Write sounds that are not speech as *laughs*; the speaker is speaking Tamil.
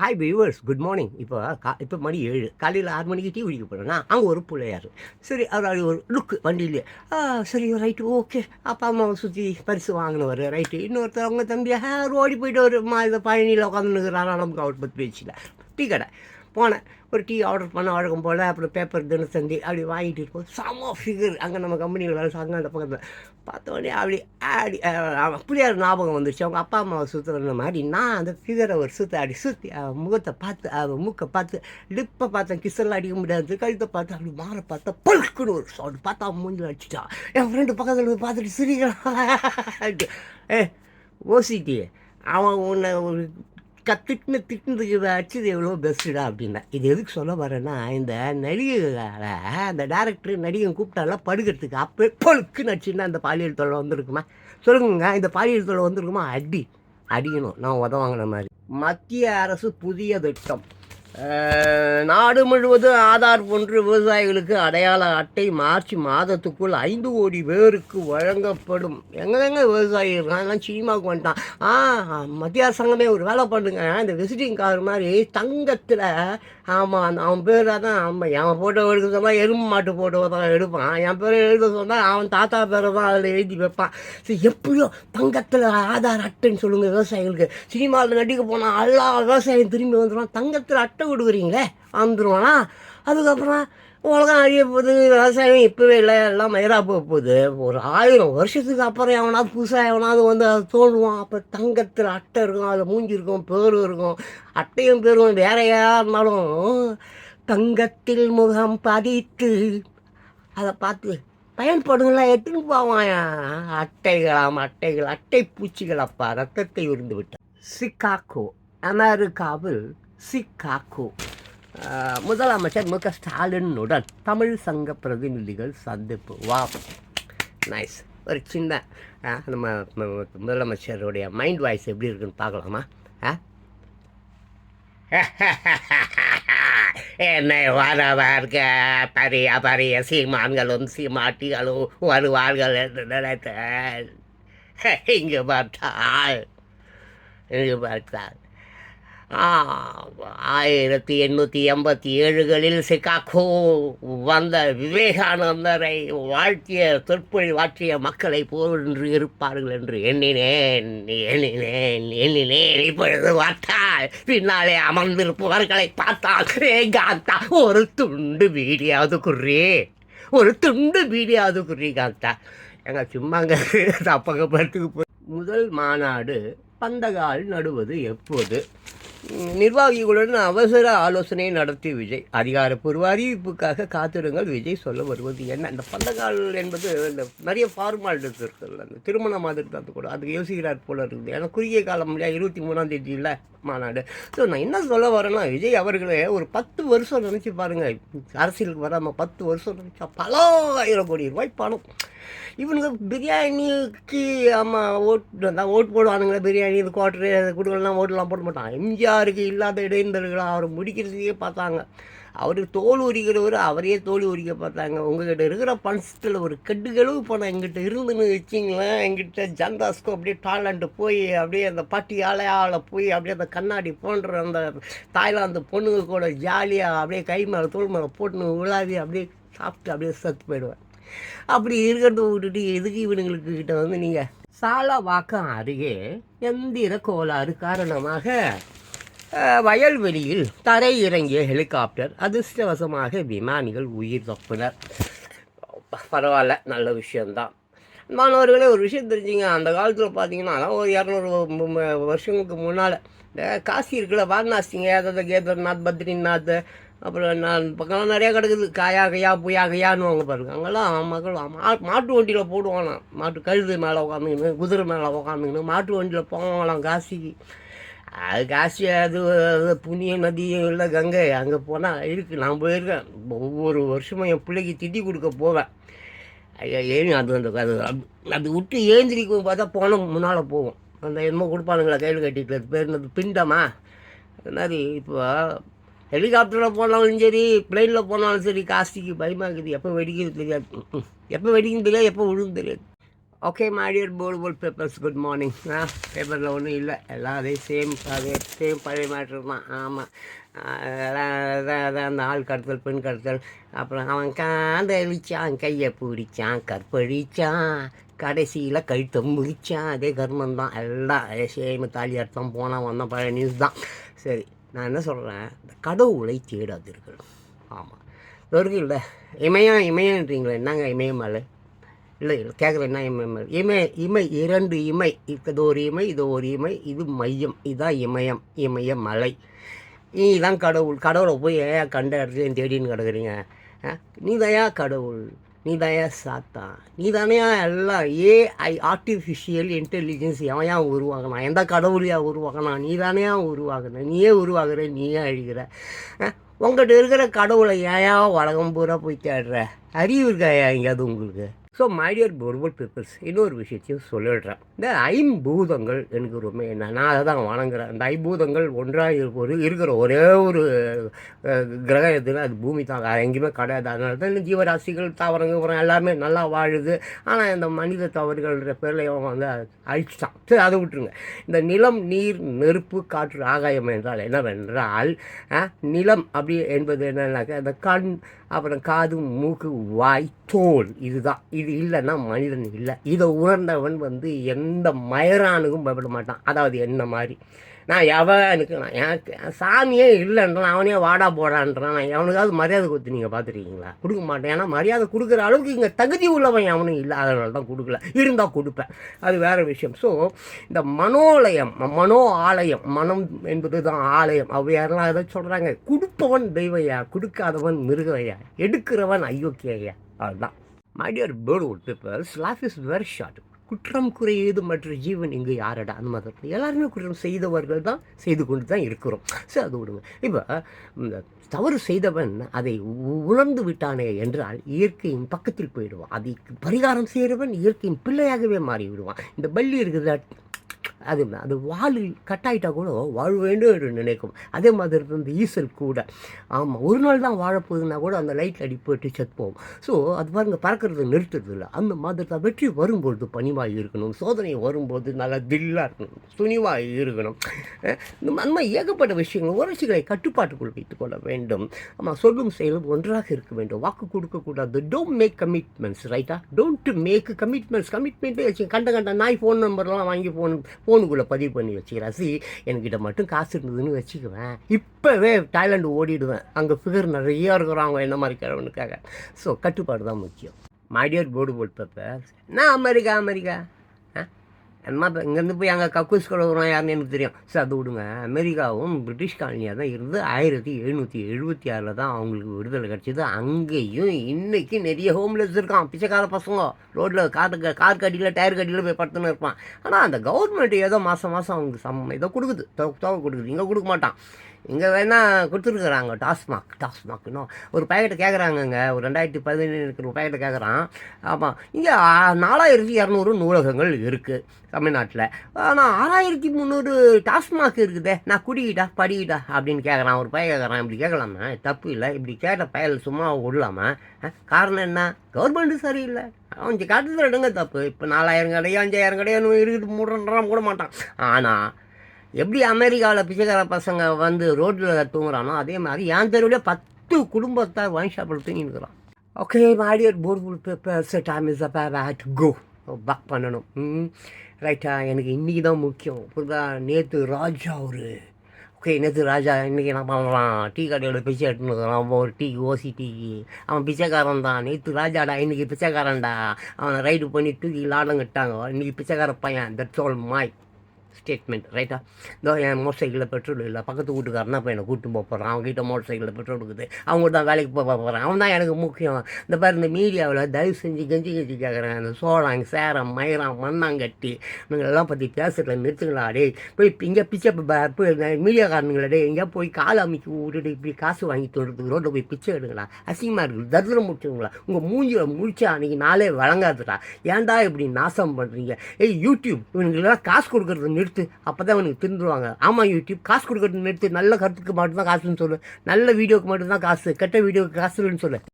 ஹாய் வியூவர்ஸ் குட் மார்னிங் இப்போ கா இப்போ மணி ஏழு. காலையில் ஆறு மணிக்கு டீ குடிக்க போகிறேன்னா அங்கே ஒரு பிள்ளையார். சரி அவர் ஒரு லுக்கு வண்டியிலே. ஆ சரி ரைட்டு ஓகே அப்பா அம்மாவை சுற்றி பரிசு வாங்கினவர் ரைட்டு இன்னொருத்தர் அவங்க தம்பி ஆ ஓடி போயிட்டு ஒரு மா இதை பழனியில் உட்காந்துருக்கிறாரா நமக்கு அவர் பற்றி பேச்சில் டீ கடை. போனேன். ஒரு டீ ஆர்டர் பண்ண வழக்கம் போல் அப்புறம் பேப்பர் தினத்தந்தி அப்படி வாங்கிட்டு இருப்போம் செம ஃபிகர் அங்கே நம்ம கம்பெனியில் வேலை அங்கே அந்த பக்கத்தில். பார்த்தோன்னே அப்படி ஆடி அப்படியார் ஞாபகம் வந்துச்சு அவங்க அப்பா அம்மாவை சுற்றுற மாதிரி நான் அந்த ஃபிகரை ஒரு சுற்ற அப்படி சுற்றி அவன் முகத்தை பார்த்து அவன் மூக்கை பார்த்து லிப்பை பார்த்தேன் கிசல்லாம் அடிக்க முடியாது. கழுத்தை பார்த்து அப்படி மாற பார்த்தா பழுக்குன்னு ஒரு சவுண்ட் பார்த்தா அவன் மூஞ்சில் அடிச்சிட்டான் என் ஃப்ரெண்டு பக்கத்தில் போய் பார்த்துட்டு சிரிக்கிறான் ஏ ஓசிட்டி அவன் உன்னை க கத்திட்டுன்னு திட்டுனதுக்கு அடிச்சது எவ்வளோ பெஸ்ட்டுடா அப்படின்னா. இது எதுக்கு சொல்ல வரேன்னா இந்த நடிகைகளை அந்த டேரக்டர் நடிகன் கூப்பிட்டாலாம் படுக்கிறதுக்கு அப்போ பொழுக்கு நடிச்சுன்னா அந்த பாலியல் தொலை வந்திருக்குமா? சொல்லுங்க இந்த பாலியல் தொலை வந்திருக்குமா? அடி அடிக்கணும். நான் உதவாங்கின மாதிரி. மத்திய அரசு புதிய திட்டம். நாடு முழுவதும் ஆதார் போன்று விவசாயிகளுக்கு அடையாள அட்டை மார்ச் மாதத்துக்குள் ஐந்து கோடி பேருக்கு வழங்கப்படும். எங்கெங்க விவசாயி இருக்கான்? எல்லாம் சினிமாவுக்கு வந்துட்டான். ஆ மத்திய அரசாங்கமே ஒரு வேலை பண்ணுங்க. இந்த விசிட்டிங் கார் மாதிரி தங்கத்தில் ஆமாம் அந்த அவன் பேர் தான் ஆமாம் என் ஃபோட்டோ எடுக்க சொன்னால் எறும்பு மாட்டு ஃபோட்டோ தான் எடுப்பான். என் பேர் எழுத சொன்னால் அவன் தாத்தா பேரை தான் அதில் எழுதி வைப்பான். சரி எப்படியோ தங்கத்தில் ஆதார் அட்டைன்னு சொல்லுங்கள் விவசாயிகளுக்கு. சினிமாவில் நடிக்க போனால் எல்லா விவசாயம் திரும்பி வந்துடுவான் தங்கத்தில் அட்டை விடுவீங்களே வந்துடுவானா அதுக்கப்புறம் உலகம் அழிய போகுது விவசாயம் இப்போவே இல்லை எல்லாம் மயிராக போக போகுது. ஒரு ஆயிரம் வருஷத்துக்கு அப்புறம் எவனாவது புதுசாக எவனாவது வந்து அதை தோல்வான் அப்போ தங்கத்தில் அட்டை இருக்கும் அதில் மூஞ்சி இருக்கும் பேர் இருக்கும். அட்டையும் பேரும் வேற யாராக இருந்தாலும் தங்கத்தில் முகம் பதித்து அதை பார்த்து பயன்படுங்களா எட்டுன்னு போவான். அட்டைகளாம் அட்டைகள் அட்டை பூச்சிகள் அப்பா ரத்தத்தை உருந்து விட்டான். சிக்காகோ அமெரிக்காவில் சிக்காகோ முதலமைச்சர் மு க ஸ்டாலினுடன் தமிழ் சங்க பிரதிநிதிகள் சந்திப்பு. வா. நைஸ் ஒரு சின்ன ஆ, நம்ம முதலமைச்சருடைய மைண்ட் வாய்ஸ் எப்படி இருக்குன்னு பார்க்கலாமா? ஆ? *laughs* என்னை வரவர்க பரிய பரிய சீமான்களும் சீமாட்டிகளும் வருவார்கள் என்று நினைத்தேன். *laughs* இங்கு பார்த்தால் இங்கு பார்த்தால் ஆயிரத்தி எண்ணூற்றி எண்பத்தி ஏழுகளில் சிகாகோ வந்த விவேகானந்தரை வாழ்த்திய சொற்பொழிவாற்றிய மக்களை போன்று இருப்பார்கள் என்று எண்ணினேன் எண்ணினேன் எண்ணினேன். இப்பொழுது பார்த்தால் பின்னாலே அமர்ந்திருப்பவர்களை பார்த்தால் காந்தா ஒரு துண்டு வீடியாவது குறி ஒரு துண்டு வீடியாவது குறி காந்தா எங்க சும்மாங்க தப்பகப்பட்டுக்கு போய் முதல் மாநாடு பந்தகால் நடுவது எப்போது? நிர்வாகிகளுடன் அவசர ஆலோசனை நடத்திய விஜய். அதிகாரப்பூர்வ அறிவிப்புக்காக காத்திருங்கள் விஜய் சொல்ல வருவது என்ன? இந்த பந்தகால் என்பது இந்த நிறைய ஃபார்மாலிட்டிஸ் இருக்குல்ல அந்த திருமண மாதிரி தான் கூட. அதுக்கு யோசிக்கிறார் போல இருக்குது. ஏன்னா குறுகிய காலம் இல்லையா? இருபத்தி மூணாம் தேதியில். மாநாடு. ஸோ நான் என்ன சொல்ல வரேன்னா விஜய் அவர்களே ஒரு பத்து வருஷம் நினச்சி பாருங்க. அரசியலுக்கு வராமல் பத்து வருஷம் நினச்சா பல ஆயிரம் கோடி ரூபாய் பணம். இவனுங்க பிரியாணிக்கு ஆமாம் ஓட்டு தான் ஓட்டு போடுவானுங்களே பிரியாணி இது குவாட்ரு குடுக்கலாம் ஓட்டுலாம் போட மாட்டான். எம்ஜிஆருக்கு இல்லாத இடைந்தர்களாக அவர் முடிக்கிறதுக்கே பார்த்தாங்க. அவர் தோல் உரிக்கிறவர் அவரையே தோல் உரிக்க பார்த்தாங்க. உங்ககிட்ட இருக்கிற பணத்தில் ஒரு கெட்டுகளும் பணம் எங்கிட்ட இருந்துன்னு வச்சிங்களேன். எங்கிட்ட ஜந்தாஸ்கோ அப்படியே டாலண்ட்டு போய் அப்படியே அந்த பட்டி ஆலையால் போய் அப்படியே அந்த கண்ணாடி போன்ற அந்த தாய்லாந்து பொண்ணுங்க கூட ஜாலியாக அப்படியே கை மேலே தோல் மேலே போட்டுன்னு விழாவி அப்படியே சாப்பிட்டு அப்படியே செத்து போயிடுவேன். அப்படி இருக்கிறத விட்டுட்டு எதுக்கு இவனுங்களுக்கு கிட்ட வந்து நீங்கள் சாலவாக்கம் அருகே எந்திர கோளாறு காரணமாக வயல்வெளியில் தரை இறங்கிய ஹெலிகாப்டர் அதிர்ஷ்டவசமாக விமானிகள் உயிர் தப்பினர். பரவாயில்ல நல்ல விஷயந்தான் மாணவர்களே ஒரு விஷயம் தெரிஞ்சுங்க. அந்த காலத்தில் பார்த்தீங்கன்னா ஒரு இரநூறு வருஷங்களுக்கு முன்னால் இந்த காசி இருக்குல்ல வாரணாசிங்க ஏதாவது கேதர்நாத் பத்ரிநாத் அப்புறம் நான் பக்கம்லாம் நிறையா கிடக்குது. காயா கையா புயா கையான்னு பாருங்க. அங்கெல்லாம் மக்கள் மா மாட்டு வண்டியில் போடுவாங்க மாட்டு கழுது மேலே உட்காந்துக்கின்னு குதிரை மேலே உட்காந்துக்கின்னு மாட்டு வண்டியில் போவாங்களாம் காசிக்கு. அது காசி அது புண்ணிய நதி இல்லை கங்கை. அங்கே போனால் இருக்குது நான் போயிருக்கேன். ஒவ்வொரு வருஷமும் என் பிள்ளைக்கு திட்டி கொடுக்க போவேன். ஐயா ஏன் அது அந்த அது அது- அது விட்டு ஏந்திரிக்கும் பார்த்தா போனோம் முன்னால் போவோம். அந்த என்னமோ கொடுப்பானுங்களா கையில் கட்டிட்டு? அது பேர் என்னது? பிண்டமா? அது மாதிரி இப்போ ஹெலிகாப்டரில் போனாலும் சரி பிளெயினில் போனாலும் சரி காஸ்டிக்கு பயமாக இருக்குது எப்போ வெடிக்கிறது தெரியாது. எப்போ வெடிக்கும் தெரியாது. எப்போ விழுவும் தெரியாது. ஓகே மாடியர் போர்டு போல் பேப்பர்ஸ் குட் மார்னிங் ஆ பேப்பரில் ஒன்றும் இல்லை எல்லாம் அதே சேம் அதே சேம் பழைய மேட்ரு தான் ஆமாம் அதான் அதான் அந்த ஆள் கடத்தல் பெண் கடத்தல் அப்புறம் அவன் காதலிச்சான் கையை பிடிச்சான் கற்பழிச்சான் கடைசியில் கழுத்தை முடிச்சான் அதே கர்மம் தான் எல்லாம் அதே சேம் தாலி அர்த்தம் போனால் வந்தோம் பழைய நியூஸ் தான் சரி நான் என்ன சொல்கிறேன் இந்த கடவுளை தேடாதீர்கள் ஆமாம் இருக்கு இல்லை இமயம் இமயம்ன்றீங்களே என்னங்க இமயமலை மேலே இல்லை கேட்குறேன் என்ன இமயம் இமய இமை இரண்டு இமை இது ஒரு இமை இது ஒரு இமை இது மையம் இதுதான் இமயம் இமய மலை நீதான் கடவுள் கடவுளை போய் ஏன் கண்ட இடத்துலையும் தேடின்னு கிடக்குறீங்க? நீ தயா கடவுள் நீ தயா சாத்தா நீ தானையா எல்லாம் ஏஐ ஆர்டிஃபிஷியல் இன்டெலிஜென்ஸ் எவன் ஏன் உருவாக்கினான்? எந்த கடவுளையா உருவாக்கினான்? நீ தானையா உருவாக்குன? நீயே உருவாக்குற நீயே அழிக்கிற. உங்கள்கிட்ட இருக்கிற கடவுளை ஏயா உலகம் பூரா போய் தேடுற? அறிவு இருக்கா எங்கேயாவது உங்களுக்கு? ஸோ மைடியர் பொருள் பீப்புள்ஸ் இன்னொரு விஷயத்தையும் சொல்லிடுறேன். இந்த ஐம்பூதங்கள் எனக்கு ரொம்ப என்ன நான் அதை தான் வணங்குறேன். அந்த ஐம்பூதங்கள் ஒன்றாக ஒரு இருக்கிற ஒரே ஒரு கிரகம் எதுனா அது பூமி தான். வேறு எங்கேயுமே கிடையாது. அதனால தான் இந்த ஜீவராசிகள் தாவரங்கள் அப்புறம் எல்லாமே நல்லா வாழுது. ஆனால் இந்த மனித தவறுகள்ன்ற பேரில் இவன் வந்து அழிச்சிட்டான். சரி அதை விட்டுருங்க. இந்த நிலம் நீர் நெருப்பு காற்று ஆகாயம் என்றால் என்னவென்றால் நிலம் அப்படி என்பது என்னன்னாக்கா இந்த கண் அப்புறம் காது மூக்கு வாய் தோல் இதுதான். இது இல்லைன்னா மனிதன் இல்லை. இதை உணர்ந்தவன் வந்து எந்த மயரானுக்கும் பயப்பட மாட்டான். அதாவது என்ன மாதிரி? நான் எவனுக்கு நான் எனக்கு சாமியே இல்லைன்றான் அவனே வாடா போடான்றான் நான் எவனுக்காவது மரியாதை கொடுத்து நீங்கள் பார்த்துருக்கீங்களா? கொடுக்க மாட்டேன். ஏன்னா மரியாதை கொடுக்குற அளவுக்கு இங்கே தகுதி உள்ளவன் அவனும் இல்லை. அதனால தான் கொடுக்கல. இருந்தால் கொடுப்பேன். அது வேறு விஷயம். ஸோ இந்த மனோலயம் மனோ ஆலயம் மனம் என்பது தான் ஆலயம். அவையாரெல்லாம் எதை சொல்கிறாங்க கொடுப்பவன் தெய்வையா கொடுக்காதவன் மிருகையா எடுக்கிறவன் அயோக்கியா அதுதான் my dear birdwood peepers life is very short குற்றம் குறையது மற்ற ஜீவன் இங்கு யாரடா? அந்த மாதிரி. எல்லாருமே குற்றம் செய்தவர்கள் தான் செய்து கொண்டு தான் இருக்கிறோம். சரி அது விடுங்க. இப்போ இந்த தவறு செய்தவன் அதை உணர்ந்து விட்டானே என்றால் இயற்கையின் பக்கத்தில் போயிடுவான். அதை பரிகாரம் செய்கிறவன் இயற்கையின் பிள்ளையாகவே மாறிவிடுவான். இந்த பள்ளி இருக்கிறத? அது அது வால் கட்டாயிட்டா கூட வாழ வேண்டும் என்று நினைக்கும். அதே மாதிரி தான் இந்த ஈசல் கூட. ஆமாம் ஒரு நாள் தான் வாழப்போகுதுன்னா கூட அந்த லைட் அடி போட்டு செத்துப்போம். ஸோ அது பாருங்க பறக்கிறது நிறுத்துறது இல்லை அந்த மாதிரி தான் வெற்றி வரும்பொழுது பணிவாக இருக்கணும். சோதனை வரும்போது நல்லா தில்லாக இருக்கணும். துணிவாக இருக்கணும். இந்த மாதிரி- அந்த மாதிரி ஏகப்பட்ட விஷயங்கள் உணர்ச்சிகளை கட்டுப்பாட்டுக்குள் வைத்துக்கொள்ள வேண்டும். ஆமாம் சொல்லும் செயலும் ஒன்றாக இருக்க வேண்டும். வாக்கு கொடுக்கக்கூடாது. டோன்ட் மேக் கமிட்மெண்ட்ஸ் ரைட்டா டோன்ட் மேக் கமிட்மெண்ட்ஸ் கமிட்மெண்ட்டே வச்சு கண்ட கண்ட நாய் ஃபோன் நம்பர்லாம் வாங்கி ஃபோன் ஃபோனுக்குள்ளே பதிவு பண்ணி வச்சுக்கிறேன். சி என்கிட்ட மட்டும் காசு இருந்ததுன்னு வச்சுக்குவேன். இப்போவே தாய்லாண்டு ஓடிடுவேன். அங்கே ஃபிகர் நிறையா இருக்கிறாங்க என்ன மாதிரி கிழவனுக்காக. ஸோ கட்டுப்பாடு தான் முக்கியம். மாடியார் போர்டு போட்டு பேப்பர் நான் அமெரிக்கா அமெரிக்கா. ஆ இப்போ இங்கேருந்து போய் அங்கே கக்கூஸ் கழுவுறோம் யாருன்னு எனக்கு தெரியும். சார் அது விடுங்க. அமெரிக்காவும் பிரிட்டிஷ் காலனியாக தான் இருந்து ஆயிரத்தி எழுநூற்றி எழுபத்தி ஆறில் தான் அவங்களுக்கு விடுதலை கிடச்சிது. அங்கேயும் இன்றைக்கி நிறைய ஹோம்லெஸ் இருக்கான். பிச்சைக்கார பசங்க. ரோட்டில் கார் கார் கட்டியில் டயர் கட்டியில் போய் படுத்துன்னு இருப்பான். ஆனால் அந்த கவர்மெண்ட் ஏதோ மாதம் மாதம் அவங்களுக்கு சம் ஏதோ கொடுக்குது. தொகை கொடுக்குது. இங்கே கொடுக்க மாட்டான். இங்கே வேணால் கொடுத்துருக்குறாங்க டாஸ்மாக் டாஸ்மாக்னு. ஒரு பேக்கெட்டு கேட்குறாங்கங்க ஒரு ரெண்டாயிரத்தி பதினேழு ஒரு பேக்கெட்டு கேட்குறான் ஆமாம் இங்கே நாலாயிரத்தி இரநூறு நூலகங்கள் இருக்குது தமிழ்நாட்டில். ஆனால் ஆறாயிரத்தி முந்நூறு டாஸ்மாக் இருக்குதே நான் குடிக்கிட்டா படிக்கிட்டா அப்படின்னு கேட்குறான் ஒரு பையன் கேட்குறான் இப்படி கேட்கலாமா தப்பு இல்லை இப்படி கேட்ட பயல் சும்மா விடலாமா? காரணம் என்ன? கவர்மெண்ட்டு சரியில்லை. அவன் காட்டுறது எடுங்க தப்பு. இப்போ நாலாயிரம் கடையோ அஞ்சாயிரம் கடையோ இருக்குது மூடுறான் கூட மாட்டான். ஆனால் எப்படி அமெரிக்காவில் பிச்சைக்கார பசங்க வந்து ரோட்டில் தூங்குறானோ அதே மாதிரி என் தெருவிலே பத்து குடும்பத்தார் ஒயின் ஷாப்பில் தூங்கினுக்கிறான் okay my dear powerful papers time is அப்போ ஹேட் கோ பேக் பண்ணணும். ம் ரைட்டா எனக்கு இன்றைக்கி தான் முக்கியம். புரியுதா நேற்று ராஜா ஒரு ஓகே நேற்று ராஜா இன்றைக்கி என்ன பண்ணலாம் டீ கடையோட பிச்சை எடுத்துன்னு ஒரு டீ ஓசி டீக்கு அவன் பிச்சைக்காரன் தான். நேற்று ராஜாடா இன்றைக்கி பிச்சைக்காரன்டா. அவனை ரைடு பண்ணி தூக்கி லாடம் கட்டாங்க இன்றைக்கி பிச்சைக்கார பையன். தட்ஸ் ஆல் மாய் ஸ்டேட்மெண்ட் ரைட்டா இதோ என் மோட்டர் சைக்கிளில் பெட்ரோல் இல்லை பக்கத்து வீட்டுக்காரனா இப்போ என்னை கூட்டு போக போகிறான் அவங்ககிட்ட மோட்டர் சைக்கிளில் பெட்ரோல் இருக்குது. அவங்க தான் வேலைக்கு போக போகிறான் அவன் தான் எனக்கு முக்கியம். இந்த பாரு இந்த மீடியாவில் தயவு செஞ்சு கெஞ்சி கெஞ்சி கேட்குறேன் அந்த சோளம் சேரம் மயிரம் மண்ணாங்கட்டி இவங்களெல்லாம் பற்றி பேசுகிறத நிறுத்துங்களா? டே போய் இங்கே பிச்சை மீடியாக்காரனுங்களா டே எங்கேயா போய் கால் அமைக்கி விட்டுட்டு இப்படி காசு வாங்கி தொடுறதுக்கு ரோட்டில் போய் பிச்சை எடுங்களா அசிங்கமாக இருக்குது. தரித்திரம் முடிச்சுங்களா உங்கள் மூஞ்சியில் முடிச்சா அன்றைக்கி நாளே வழங்காதுடா. ஏன்டா இப்படி நாசம் பண்ணுறீங்க ஏய் யூடியூப் இவனுங்கெல்லாம் காசு கொடுக்குறத நிறுத்து அப்போ தான் அவனுக்கு திருந்துருவாங்க ஆமாம் யூடியூப் காசு கொடுக்கறது நிறுத்து நல்ல கருத்துக்கு மட்டும்தான் காசுன்னு சொல்லு. நல்ல வீடியோக்கு மட்டும்தான் காசு. கெட்ட வீடியோக்கு காசு இல்லைன்னு சொல்லு.